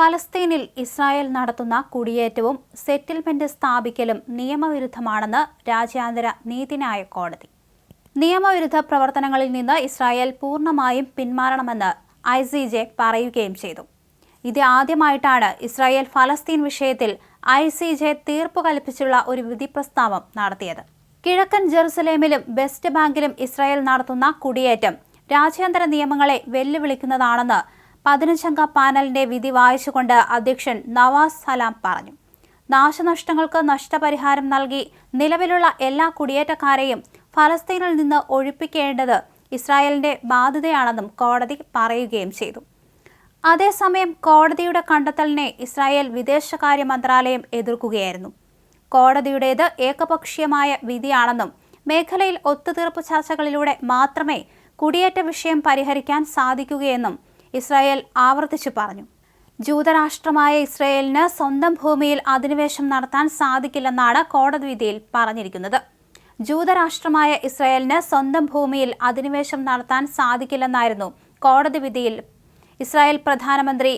ഫലസ്തീനിൽ ഇസ്രായേൽ നടത്തുന്ന കുടിയേറ്റവും സെറ്റിൽമെന്റ് സ്ഥാപിക്കലും നിയമവിരുദ്ധമാണെന്ന് രാജ്യാന്തര നീതിന്യായ കോടതി. നിയമവിരുദ്ധ പ്രവർത്തനങ്ങളിൽ നിന്ന് ഇസ്രായേൽ പൂർണമായും പിന്മാറണമെന്ന് ഐ സി ജെ പറയുകയും ചെയ്തു. ഇത് ആദ്യമായിട്ടാണ് ഇസ്രായേൽ ഫലസ്തീൻ വിഷയത്തിൽ ഐ സി ജെ തീർപ്പ് കൽപ്പിച്ചുള്ള ഒരു വിധി പ്രസ്താവം നടത്തിയത്. കിഴക്കൻ ജെറുസലേമിലും വെസ്റ്റ് ബാങ്കിലും ഇസ്രായേൽ നടത്തുന്ന കുടിയേറ്റം രാജ്യാന്തര നിയമങ്ങളെ വെല്ലുവിളിക്കുന്നതാണെന്ന് പതിനഞ്ചംഗ പാനലിന്റെ വിധി വായിച്ചുകൊണ്ട് അധ്യക്ഷൻ നവാസ് സലാം പറഞ്ഞു. നാശനഷ്ടങ്ങൾക്ക് നഷ്ടപരിഹാരം നൽകി നിലവിലുള്ള എല്ലാ കുടിയേറ്റക്കാരെയും ഫലസ്തീനിൽ നിന്ന് ഒഴിപ്പിക്കേണ്ടത് ഇസ്രായേലിന്റെ ബാധ്യതയാണെന്നും കോടതി പറയുകയും ചെയ്തു. അതേസമയം കോടതിയുടെ കണ്ടെത്തലിനെ ഇസ്രായേൽ വിദേശകാര്യ മന്ത്രാലയം എതിർക്കുകയായിരുന്നു. കോടതിയുടേത് ഏകപക്ഷീയമായ വിധിയാണെന്നും മേഖലയിൽ ഒത്തുതീർപ്പ് ചർച്ചകളിലൂടെ മാത്രമേ കുടിയേറ്റ വിഷയം പരിഹരിക്കാൻ സാധിക്കുകയെന്നും ഇസ്രായേൽ ആവർത്തിച്ചു പറഞ്ഞു. ജൂതരാഷ്ട്രമായ ഇസ്രായേലിന് സ്വന്തം ഭൂമിയിൽ അധിനിവേശം നടത്താൻ സാധിക്കില്ലെന്നാണ് കോടതി വിധിയിൽ പറഞ്ഞിരിക്കുന്നത്. ജൂതരാഷ്ട്രമായ ഇസ്രായേലിന് സ്വന്തം ഭൂമിയിൽ അധിനിവേശം നടത്താൻ സാധിക്കില്ലെന്നായിരുന്നു കോടതി വിധിയിൽ ഇസ്രായേൽ പ്രധാനമന്ത്രി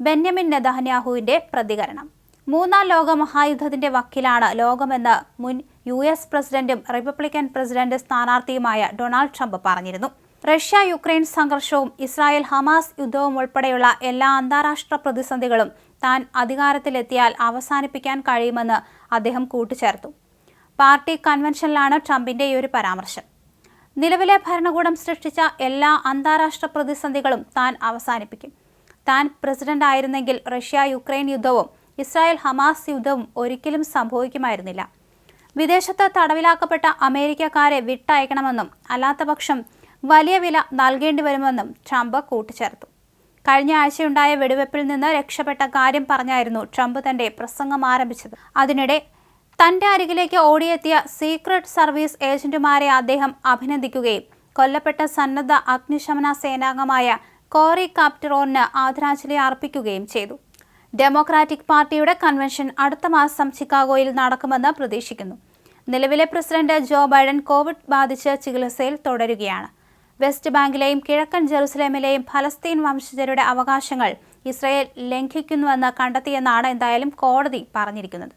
ബെന്യമിൻ നെതന്യാഹുവിന്റെ പ്രതികരണം. മൂന്നാം ലോക മഹായുദ്ധത്തിന്റെ വക്കീലാണ് ലോകമെന്ന് മുൻ യു എസ് പ്രസിഡന്റും റിപ്പബ്ലിക്കൻ പ്രസിഡന്റ് സ്ഥാനാർത്ഥിയുമായ ഡൊണാൾഡ് ട്രംപ് പറഞ്ഞിരുന്നു. റഷ്യ യുക്രൈൻ സംഘർഷവും ഇസ്രായേൽ ഹമാസ് യുദ്ധവും ഉൾപ്പെടെയുള്ള എല്ലാ അന്താരാഷ്ട്ര പ്രതിസന്ധികളും താൻ അധികാരത്തിലെത്തിയാൽ അവസാനിപ്പിക്കാൻ കഴിയുമെന്ന് അദ്ദേഹം കൂട്ടിച്ചേർത്തു. പാർട്ടി കൺവെൻഷനിലാണ് ട്രംപിന്റെ ഈ ഒരു പരാമർശം. നിലവിലെ ഭരണകൂടം സൃഷ്ടിച്ച എല്ലാ അന്താരാഷ്ട്ര പ്രതിസന്ധികളും താൻ അവസാനിപ്പിക്കും. താൻ പ്രസിഡന്റ് ആയിരുന്നെങ്കിൽ റഷ്യ യുക്രൈൻ യുദ്ധവും ഇസ്രായേൽ ഹമാസ് യുദ്ധവും ഒരിക്കലും സംഭവിക്കുമായിരുന്നില്ല. വിദേശത്ത് തടവിലാക്കപ്പെട്ട അമേരിക്കക്കാരെ വിട്ടയക്കണമെന്നും അല്ലാത്തപക്ഷം വലിയ വില നൽകേണ്ടി വരുമെന്നും ട്രംപ് കൂട്ടിച്ചേർത്തു. കഴിഞ്ഞ ആഴ്ചയുണ്ടായ വെടിവെപ്പിൽ നിന്ന് രക്ഷപ്പെട്ട കാര്യം പറഞ്ഞായിരുന്നു ട്രംപ് തന്റെ പ്രസംഗം ആരംഭിച്ചത്. അതിനിടെ തന്റെ അരികിലേക്ക് ഓടിയെത്തിയ സീക്രട്ട് സർവീസ് ഏജന്റുമാരെ അദ്ദേഹം അഭിനന്ദിക്കുകയും കൊല്ലപ്പെട്ട സന്നദ്ധ അഗ്നിശമന സേനാംഗമായ കോറി കാപ്റ്ററോണിന് ആദരാഞ്ജലി അർപ്പിക്കുകയും ചെയ്തു. ഡെമോക്രാറ്റിക് പാർട്ടിയുടെ കൺവെൻഷൻ അടുത്ത മാസം ചിക്കാഗോയിൽ നടക്കുമെന്ന് പ്രതീക്ഷിക്കുന്നു. നിലവിലെ പ്രസിഡന്റ് ജോ ബൈഡൻ കോവിഡ് ബാധിച്ച് ചികിത്സയിൽ തുടരുകയാണ്. വെസ്റ്റ് ബാങ്കിലെയും കിഴക്കൻ ജെറുസലേമിലെയും ഫലസ്തീൻ വംശജരുടെ അവകാശങ്ങൾ ഇസ്രയേൽ ലംഘിക്കുന്നുവെന്ന് കണ്ടെത്തിയെന്നാണ് എന്തായാലും കോടതി പറഞ്ഞിരിക്കുന്നത്.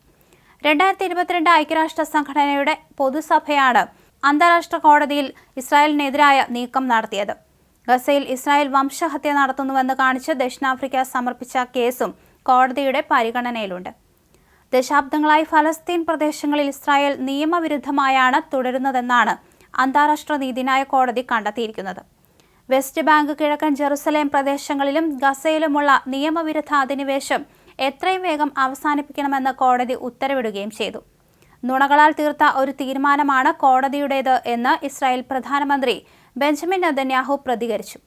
രണ്ടായിരത്തി ഇരുപത്തിരണ്ട് ഐക്യരാഷ്ട്ര സംഘടനയുടെ പൊതുസഭയാണ് അന്താരാഷ്ട്ര കോടതിയിൽ ഇസ്രായേലിനെതിരായ നീക്കം നടത്തിയത്. ഗസയിൽ ഇസ്രായേൽ വംശഹത്യ നടത്തുന്നുവെന്ന് കാണിച്ച് ദക്ഷിണാഫ്രിക്ക സമർപ്പിച്ച കേസും കോടതിയുടെ പരിഗണനയിലുണ്ട്. ദശാബ്ദങ്ങളായി ഫലസ്തീൻ പ്രദേശങ്ങളിൽ ഇസ്രായേൽ നിയമവിരുദ്ധമായാണ് തുടരുന്നതെന്നാണ് അന്താരാഷ്ട്ര നീതിന്യായ കോടതി കണ്ടെത്തിയിരിക്കുന്നത്. വെസ്റ്റ് ബാങ്ക് കിഴക്കൻ ജെറുസലേം പ്രദേശങ്ങളിലും ഗസയിലുമുള്ള നിയമവിരുദ്ധ അധിനിവേശം എത്രയും വേഗം അവസാനിപ്പിക്കണമെന്ന് കോടതി ഉത്തരവിടുകയും ചെയ്തു. നുണകളാൽ തീർത്ത ഒരു തീരുമാനമാണ് കോടതിയുടേത് എന്ന് ഇസ്രായേൽ പ്രധാനമന്ത്രി ബെഞ്ചമിൻ നദന്യാഹു പ്രതികരിച്ചു.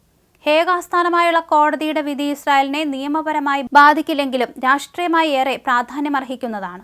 ഹേഗ് ആസ്ഥാനമായുള്ള കോടതിയുടെ വിധി ഇസ്രായേലിനെ നിയമപരമായി ബാധിക്കില്ലെങ്കിലും രാഷ്ട്രീയമായി ഏറെ പ്രാധാന്യമർഹിക്കുന്നതാണ്.